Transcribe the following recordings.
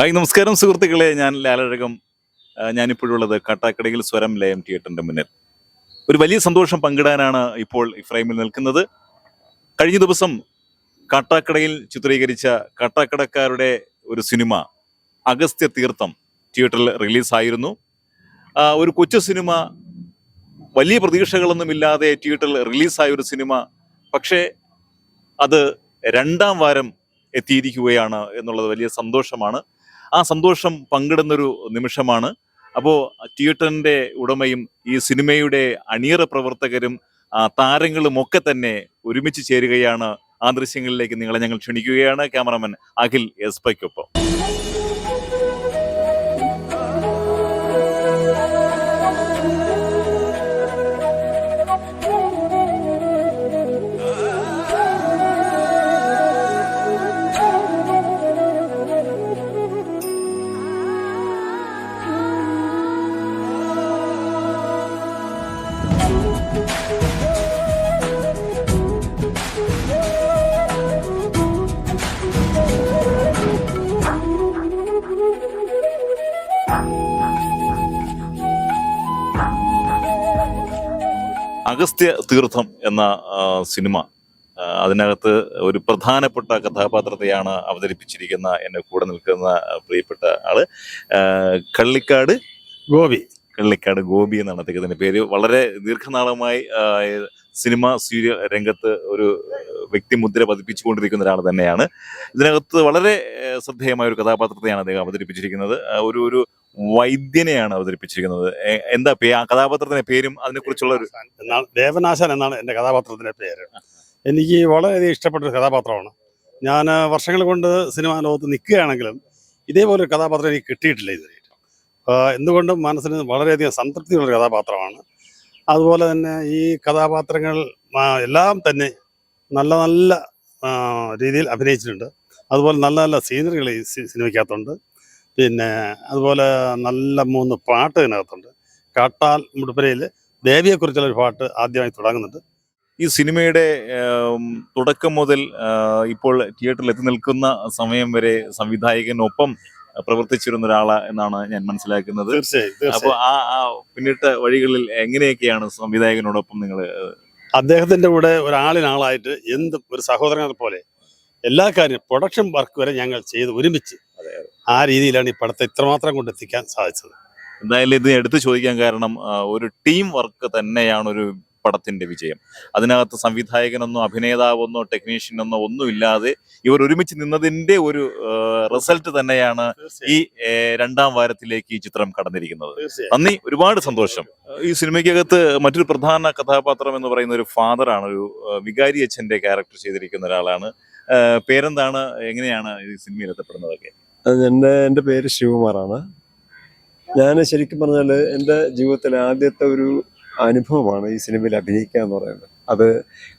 Hi നമസ്കാരം സുഹൃത്തുക്കളെ. ഞാൻ ലാലഴകം. ഞാനിപ്പോഴുള്ളത് കാട്ടാക്കടയിൽ സ്വരം ലയം തിയേറ്ററിന്റെ മുന്നിൽ. ഒരു വലിയ സന്തോഷം പങ്കിടാനാണ് ഇപ്പോൾ ഈ ഫ്രെയിമിൽ നിൽക്കുന്നത്. കഴിഞ്ഞ ദിവസം കാട്ടാക്കടയിൽ ചിത്രീകരിച്ച കാട്ടാക്കടക്കാരുടെ ഒരു സിനിമ അഗസ്ത്യ തീർത്ഥം തിയേറ്ററിൽ റിലീസായിരുന്നു. ഒരു കൊച്ചു സിനിമ വലിയ പ്രതീക്ഷകളൊന്നുമില്ലാതെ തിയേറ്ററിൽ റിലീസായ ഒരു സിനിമ. പക്ഷേ അത് രണ്ടാം വാരം എത്തിയിരിക്കുകയാണ് എന്നുള്ളത് വലിയ സന്തോഷമാണ്. ആ സന്തോഷം പങ്കിടുന്നൊരു നിമിഷമാണ്. അപ്പോൾ തിയേറ്ററിന്റെ ഉടമയും ഈ സിനിമയുടെ അണിയറ പ്രവർത്തകരും താരങ്ങളും ഒക്കെ തന്നെ ഒരുമിച്ച് ചേരുകയാണ് ആ ദൃശ്യങ്ങളിലേക്ക് നിങ്ങളെ ഞങ്ങൾ ക്ഷണിക്കുകയാണ്. ക്യാമറാമാൻ അഖിൽ എസ് അഗസ്ത്യ തീർത്ഥം എന്ന സിനിമ അതിനകത്ത് ഒരു പ്രധാനപ്പെട്ട കഥാപാത്രത്തെയാണ് അവതരിപ്പിച്ചിരിക്കുന്ന എന്നെ കൂടെ നിൽക്കുന്ന പ്രിയപ്പെട്ട ആൾ. കള്ളിക്കാട്. ഗോപി. കള്ളിക്കാട് ഗോപി എന്നാണ് അദ്ദേഹത്തിന്റെ പേര്. വളരെ ദീർഘനാളമായി സിനിമ സീരിയൽ രംഗത്ത് ഒരു വ്യക്തിമുദ്ര പതിപ്പിച്ചുകൊണ്ടിരിക്കുന്ന ഒരാൾ തന്നെയാണ്. ഇതിനകത്ത് വളരെ ശ്രദ്ധേയമായ ഒരു കഥാപാത്രത്തെയാണ് അദ്ദേഹം അവതരിപ്പിച്ചിരിക്കുന്നത്. ഒരു ഒരു വൈദ്യനെയാണ് അവതരിപ്പിച്ചിരിക്കുന്നത്. എന്താ ആ കഥാപാത്രത്തിന്റെ പേരും അതിനെക്കുറിച്ചുള്ള ഒരു ദേവനാശൻ എന്നാണ് എന്റെ കഥാപാത്രത്തിന്റെ പേര്. എനിക്ക് വളരെയധികം ഇഷ്ടപ്പെട്ട ഒരു കഥാപാത്രമാണ്. ഞാൻ വർഷങ്ങൾ കൊണ്ട് സിനിമാ ലോകത്ത് നിൽക്കുകയാണെങ്കിലും ഇതേപോലെ ഒരു കഥാപാത്രം എനിക്ക് കിട്ടിയിട്ടില്ല ഇതുവരെ. എന്തുകൊണ്ടും മനസ്സിന് വളരെയധികം സംതൃപ്തിയുള്ള കഥാപാത്രമാണ്. അതുപോലെ തന്നെ ഈ കഥാപാത്രങ്ങൾ എല്ലാം തന്നെ നല്ല നല്ല രീതിയിൽ അഭിനയിച്ചിട്ടുണ്ട്. അതുപോലെ നല്ല നല്ല സീനറികൾ ഈ സിനിമയ്ക്കകത്തുണ്ട്. പിന്നെ അതുപോലെ നല്ല മൂന്ന് പാട്ട് ഇതിനകത്തുണ്ട്. കാട്ടാൽ മുടുപ്പരയിൽ ദേവിയെക്കുറിച്ചുള്ള ഒരു പാട്ട് ആദ്യമായി തുടങ്ങുന്നുണ്ട്. ഈ സിനിമയുടെ തുടക്കം മുതൽ ഇപ്പോൾ തിയേറ്ററിൽ എത്തി നിൽക്കുന്ന സമയം വരെ സംവിധായകനൊപ്പം പ്രവർത്തിച്ചിരുന്ന ഒരാളാ എന്നാണ് ഞാൻ മനസ്സിലാക്കുന്നത്. തീർച്ചയായും അപ്പൊ ആ ആ പിന്നിട്ട വഴികളിൽ എങ്ങനെയൊക്കെയാണ് സംവിധായകനോടൊപ്പം നിങ്ങൾ അദ്ദേഹത്തിന്റെ കൂടെ ഒരാളിനാളായിട്ട് എന്ത് ഒരു സഹോദരനെ പോലെ എല്ലാ കാര്യം പ്രൊഡക്ഷൻ വർക്ക് വരെ ഞങ്ങൾ ചെയ്ത് ഒരുമിച്ച് ആ രീതിയിലാണ് ഈ പടത്തെ ഇത്രമാത്രം കൊണ്ടെത്തിക്കാൻ സാധിച്ചത്. എന്തായാലും ഇത് എടുത്തു ചോദിക്കാൻ കാരണം ഒരു ടീം വർക്ക് തന്നെയാണ് ഒരു പടത്തിന്റെ വിജയം. അതിനകത്ത് സംവിധായകനൊന്നോ അഭിനേതാവെന്നോ ടെക്നീഷ്യനൊന്നോ ഒന്നും ഇല്ലാതെ ഇവർ ഒരുമിച്ച് നിന്നതിന്റെ ഒരു റിസൾട്ട് തന്നെയാണ് ഈ രണ്ടാം വാരത്തിലേക്ക് ഈ ചിത്രം കടന്നിരിക്കുന്നത്. നന്ദി. ഒരുപാട് സന്തോഷം. ഈ സിനിമയ്ക്കകത്ത് മറ്റൊരു പ്രധാന കഥാപാത്രം എന്ന് പറയുന്ന ഒരു ഫാദറാണ് ഒരു വികാരി അച്ഛന്റെ ക്യാരക്ടർ ചെയ്തിരിക്കുന്ന ഒരാളാണ്. പേരെന്താണ്? എങ്ങനെയാണ് ഈ സിനിമയിൽ എത്തപ്പെടുന്നതൊക്കെ? എന്റെ എന്റെ പേര് ശിവകുമാറാണ്. ഞാൻ ശരിക്കും പറഞ്ഞാൽ എന്റെ ജീവിതത്തിലെ ആദ്യത്തെ ഒരു അനുഭവമാണ് ഈ സിനിമയിൽ അഭിനയിക്കുക എന്ന് പറയുന്നത്. അത്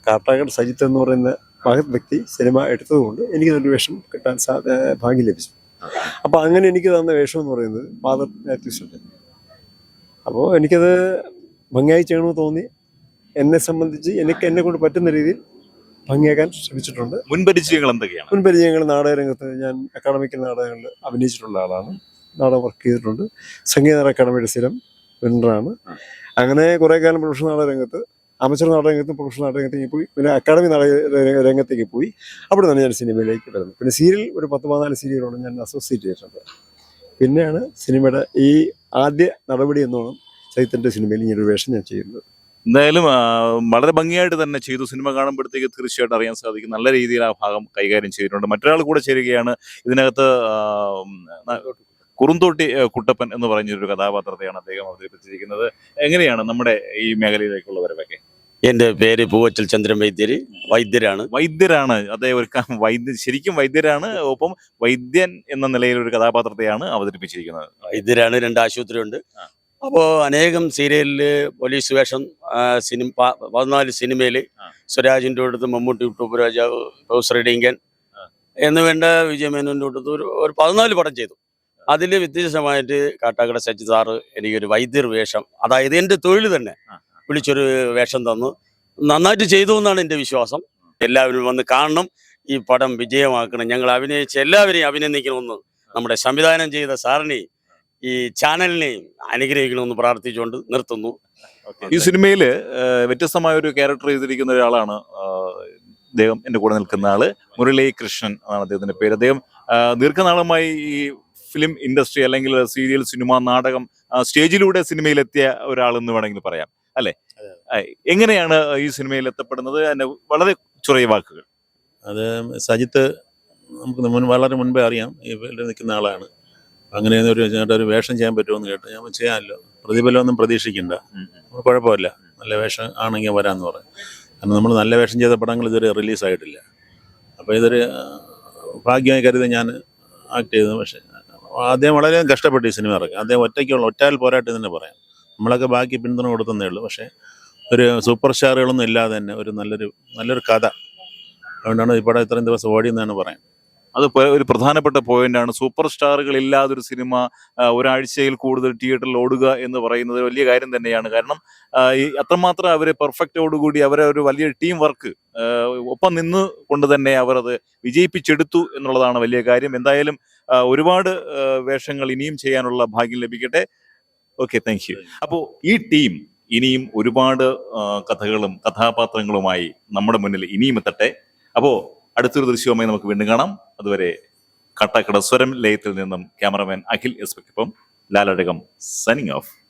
കാട്ടാക്കട സജിത്ത് എന്ന് പറയുന്ന മഹത് വ്യക്തി സിനിമ എടുത്തതുകൊണ്ട് എനിക്ക് ഒരു വേഷം കിട്ടാൻ സാധ്യ ഭാഗ്യം ലഭിച്ചു. അപ്പോൾ അങ്ങനെ എനിക്ക് തന്ന വേഷം എന്ന് പറയുന്നത് ഫാദർ മാത്യൂസിന്റെ അപ്പോൾ എനിക്കത് ഭംഗിയായി ചെയ്യണമെന്ന് തോന്നി. എന്നെ സംബന്ധിച്ച് എനിക്ക് എന്നെ കൊണ്ട് പറ്റുന്ന രീതിയിൽ ഭംഗിയാക്കാൻ ശ്രമിച്ചിട്ടുണ്ട്. മുൻപരിചയങ്ങൾ എന്തൊക്കെയാണ്? മുൻപരിചയങ്ങൾ നാടകരംഗത്ത് ഞാൻ അക്കാഡമിക്കൽ നാടകങ്ങളിൽ അഭിനയിച്ചിട്ടുള്ള ആളാണ്. നാടകം വർക്ക് ചെയ്തിട്ടുണ്ട്. സംഗീത അക്കാഡമിയുടെ സ്ഥിരം വിന്നറാണ് അങ്ങനെ കുറേ കാലം പ്രൊഫഷണൽ നാടക രംഗത്ത് അമച്ചർ നാടക രംഗത്തും പ്രൊഫഷണൽ നാടക രംഗത്തേക്ക് പോയി. പിന്നെ അക്കാഡമി നാടക രംഗത്തേക്ക് പോയി. അവിടെ നിന്നാണ് ഞാൻ സിനിമയിലേക്ക് വരുന്നത്. പിന്നെ സീരിയൽ ഒരു പത്ത് പതിനാല് സീരിയലോട് ഞാൻ അസോസിയേറ്റ് ചെയ്തിട്ടുണ്ട്. പിന്നെയാണ് സിനിമയുടെ ഈ ആദ്യ നടപടി എന്നോണം ചൈത്തന്റെ സിനിമയിൽ ഈ ഒരു വേഷം ഞാൻ ചെയ്യുന്നത്. എന്തായാലും വളരെ ഭംഗിയായിട്ട് തന്നെ ചെയ്തു. സിനിമ കാണുമ്പോഴത്തേക്ക് തീർച്ചയായിട്ടും അറിയാൻ സാധിക്കും. നല്ല രീതിയിൽ ആ ഭാഗം കൈകാര്യം ചെയ്തിട്ടുണ്ട്. മറ്റൊരാൾ കൂടെ ചേരുകയാണ്. ഇതിനകത്ത് കുറുന്തോട്ടി കുട്ടപ്പൻ എന്ന് പറഞ്ഞൊരു കഥാപാത്രത്തെയാണ് അദ്ദേഹം അവതരിപ്പിച്ചിരിക്കുന്നത്. എങ്ങനെയാണ് നമ്മുടെ ഈ മേഖലയിലേക്കുള്ള വരവൊക്കെ എന്റെ പേര് പൂവച്ചൽ ചന്ദ്രൻ വൈദ്യര്. വൈദ്യരാണ്. വൈദ്യരാണ്. അദ്ദേഹം ഒരു വൈദ്യ ശരിക്കും വൈദ്യരാണ്. ഒപ്പം വൈദ്യൻ എന്ന നിലയിൽ ഒരു കഥാപാത്രത്തെയാണ് അവതരിപ്പിച്ചിരിക്കുന്നത്. വൈദ്യരാണ്. രണ്ട് ആശുപത്രി ഉണ്ട് അപ്പോൾ അനേകം സീരിയലിൽ പോലീസ് വേഷം സിനിമ പതിനാല് സിനിമയിൽ സ്വരാജിന്റെ അടുത്ത് മമ്മൂട്ടി ഉട്ടൂപ്പ് രാജാവ് ആ. എന്ന് വേണ്ട വിജയമേനോന്റെ അടുത്ത് ഒരു ഒരു പതിനാല് പടം ചെയ്തു. അതിൽ വ്യത്യസ്തമായിട്ട് കാട്ടാക്കട സച്ചി സാറ് എനിക്കൊരു വൈദ്യർ വേഷം അതായത് എന്റെ തൊഴിൽ തന്നെ വിളിച്ചൊരു വേഷം തന്നു. നന്നായിട്ട് ചെയ്തു എന്നാണ് എന്റെ വിശ്വാസം. എല്ലാവരും വന്ന് കാണണം. ഈ പടം വിജയമാക്കണം. ഞങ്ങൾ അഭിനയിച്ച എല്ലാവരെയും അഭിനന്ദിക്കണമെന്ന് നമ്മുടെ സംവിധാനം ചെയ്ത സാറിനെയും ഈ ചാനലിനെയും അനുഗ്രഹിക്കണമെന്ന് പ്രാർത്ഥിച്ചുകൊണ്ട് നിർത്തുന്നു. ഈ സിനിമയിൽ വ്യത്യസ്തമായ ഒരു ക്യാരക്ടർ ചെയ്തിരിക്കുന്ന ഒരാളാണ് അദ്ദേഹം എന്റെ കൂടെ നിൽക്കുന്ന ആൾ. മുരളി കൃഷ്ണൻ എന്നാണ് അദ്ദേഹത്തിന്റെ പേര്. അദ്ദേഹം ദീർഘനാളമായി ഈ ഫിലിം ഇൻഡസ്ട്രി അല്ലെങ്കിൽ സീരിയൽ സിനിമ നാടകം സ്റ്റേജിലൂടെ സിനിമയിലെത്തിയ ഒരാളെന്ന് വേണമെങ്കിൽ പറയാം. അല്ലെ? എങ്ങനെയാണ് ഈ സിനിമയിൽ എത്തപ്പെടുന്നത്? അതിന്റെ വളരെ ചെറിയ വാക്കുകൾ. അത് സജിത്ത് നമുക്ക് മുൻ വളരെ മുൻപേ അറിയാം. ഈ ഫീൽഡിൽ നിൽക്കുന്ന ആളാണ്. അങ്ങനെ ഒരു ചേട്ടാ ഒരു വേഷം ചെയ്യാൻ പറ്റുമെന്ന് കേട്ടു ഞാൻ ചെയ്യാമല്ലോ. പ്രതിഫലമൊന്നും പ്രതീക്ഷിക്കണ്ട. കുഴപ്പമില്ല. നല്ല വേഷം ആണെങ്കിൽ വരാമെന്ന് പറഞ്ഞു. കാരണം നമ്മൾ നല്ല വേഷം ചെയ്ത പടങ്ങൾ ഇതുവരെ റിലീസായിട്ടില്ല അപ്പോൾ ഇതൊരു ഭാഗ്യമായി കരുതി ഞാൻ ആക്ട് ചെയ്തു. പക്ഷേ അദ്ദേഹം വളരെ കഷ്ടപ്പെട്ടു ഈ സിനിമ ഇറക്കി. അദ്ദേഹം ഒറ്റയ്ക്കുള്ള ഒറ്റാൽ പോരാട്ടം തന്നെ പറയാം. നമ്മളൊക്കെ ബാക്കി പിന്തുണ കൊടുത്തതേ ഉള്ളൂ. പക്ഷേ ഒരു സൂപ്പർ സ്റ്റാറുകളൊന്നും ഇല്ലാതെ തന്നെ ഒരു നല്ലൊരു നല്ലൊരു കഥ. അതുകൊണ്ടാണ് ഈ പടം ഇത്രയും ദിവസം ഓടിയെന്നാണ് പറയാം അത് ഒരു പ്രധാനപ്പെട്ട പോയിന്റാണ് സൂപ്പർ സ്റ്റാറുകൾ ഇല്ലാതെ ഒരു സിനിമ ഒരാഴ്ചയിൽ കൂടുതൽ തിയേറ്ററിൽ ഓടുക എന്ന് പറയുന്നത് വലിയ കാര്യം തന്നെയാണ്. കാരണം ഈ അത്രമാത്രം അവർ പെർഫെക്റ്റോടുകൂടി അവരെ ഒരു വലിയ ടീം വർക്ക് ഒപ്പം നിന്ന് കൊണ്ട് തന്നെ അവർ അത് വിജയിപ്പിച്ചെടുത്തു എന്നുള്ളതാണ് വലിയ കാര്യം. എന്തായാലും ഒരുപാട് വേഷങ്ങൾ ഇനിയും ചെയ്യാനുള്ള ഭാഗ്യം ലഭിക്കട്ടെ. ഓക്കെ താങ്ക് യു അപ്പോൾ ഈ ടീം ഇനിയും ഒരുപാട് കഥകളും കഥാപാത്രങ്ങളുമായി നമ്മുടെ മുന്നിൽ ഇനിയും എത്തട്ടെ. അപ്പോൾ അടുത്തൊരു ദൃശ്യവുമായി നമുക്ക് വീണ്ടും കാണാം. അതുവരെ കട്ടക്കട സ്വരം ലയത്തിൽ നിന്നും ക്യാമറമാൻ അഖിൽ എസ് പിക്കൊപ്പം ലാലടകം സൈനിങ് ഓഫ്